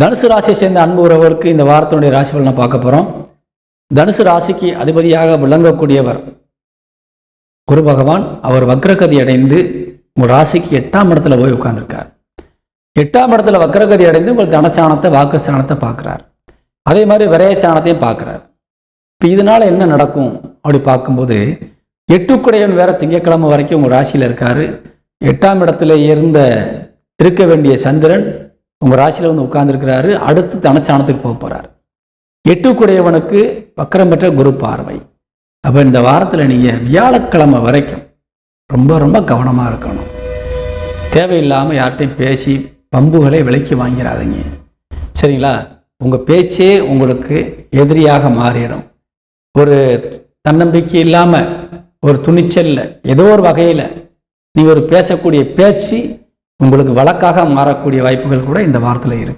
தனுசு ராசியை சேர்ந்த அன்பு உறவுகளுக்கு இந்த வாரத்தினுடைய ராசி பலனை பார்க்க போகிறோம் தனுசு ராசிக்கு அதிபதியாக விளங்கக்கூடியவர் குரு பகவான். அவர் வக்ரகதி அடைந்து உங்கள் ராசிக்கு எட்டாம் இடத்துல போய் உட்கார்ந்துருக்கார். எட்டாம் இடத்துல வக்ரகதி அடைந்து உங்கள் தனஸ்தானத்தை வாக்குஸ்தானத்தை பார்க்குறார். அதே மாதிரி விரயஸ்தானத்தையும் பார்க்குறார். இப்போ இதனால் என்ன நடக்கும்? அப்படி பார்க்கும்போது எட்டுக்குடையவன் வேற திங்கட்கிழமை வரைக்கும் உங்கள் ராசியில் இருக்கார். எட்டாம் இடத்துல இருந்த இருக்க வேண்டிய சந்திரன் உங்கள் ராசியில் வந்து உட்கார்ந்துருக்கிறாரு அடுத்து தனச்சானத்துக்கு போக போகிறார் எட்டுக்குடையவனுக்கு வக்கரம் பெற்ற குரு பார்வை. அப்போ இந்த வாரத்தில் நீங்கள் வியாழக்கிழமை வரைக்கும் ரொம்ப ரொம்ப கவனமாக இருக்கணும். தேவையில்லாமல் யார்கிட்டையும் பேசி பம்புகளை விலைக்கு வாங்கிறாதீங்க. சரிங்களா? உங்கள் பேச்சே உங்களுக்கு எதிரியாக மாறிடும். ஒரு தன்னம்பிக்கை இல்லாமல் ஒரு துணிச்சலில் ஏதோ ஒரு வகையில் நீ ஒரு பேசக்கூடிய பேச்சு உங்களுக்கு வழக்காக மாறக்கூடிய வாய்ப்புகள் கூட இந்த வாரத்தில் இருக்கு.